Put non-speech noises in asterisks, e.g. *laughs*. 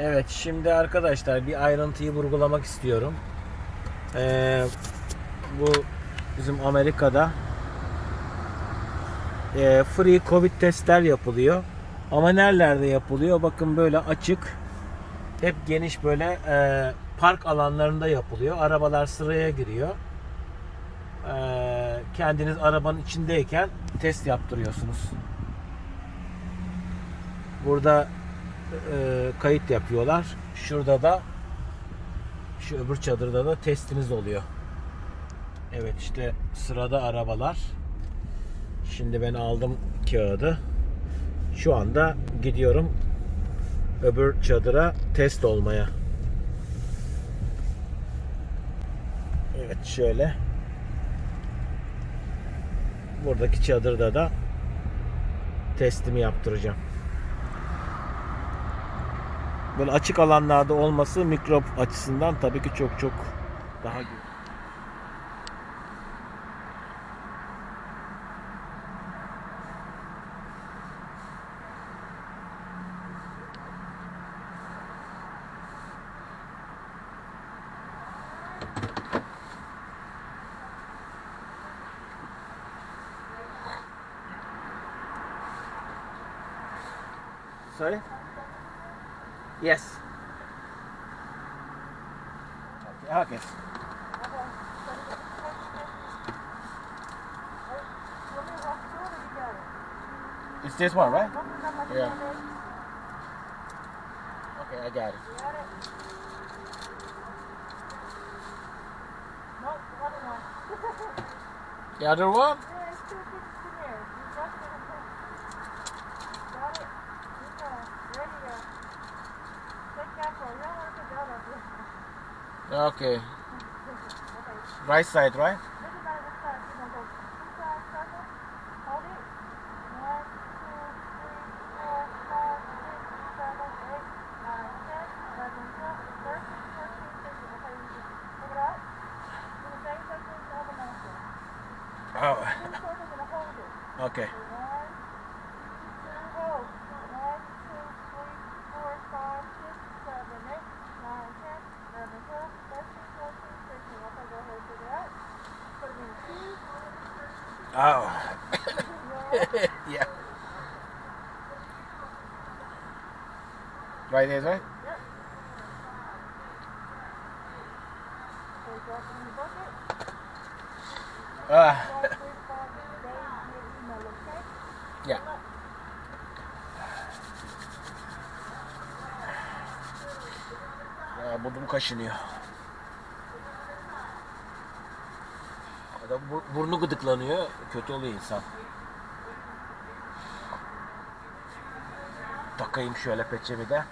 Evet şimdi arkadaşlar bir ayrıntıyı vurgulamak istiyorum. Ee, bu bizim Amerika'da e, free covid testler yapılıyor. Ama nerelerde yapılıyor? Bakın böyle açık hep geniş böyle e, park alanlarında yapılıyor. Arabalar sıraya giriyor. E, kendiniz arabanın içindeyken test yaptırıyorsunuz. Burada e, kayıt yapıyorlar. Şurada da şu öbür çadırda da testiniz oluyor. Evet işte sırada arabalar. Şimdi ben aldım kağıdı. Şu anda gidiyorum öbür çadıra test olmaya. Evet şöyle. Buradaki çadırda da testimi yaptıracağım. Böyle açık alanlarda olması mikrop açısından tabii ki çok çok daha güzel. Sorry? Yes. Okay. okay. It's this one, right? Yeah. Okay, I got it. *laughs* The other one? Okay. Right side, right? Oh. Okay. Oh. *laughs* yeah. Right there, right? Ah. *laughs* Yeah. Ya burnum kaşınıyor. Bur- burnu gıdıklanıyor, kötü oluyor insan. Takayım şöyle peçemi de.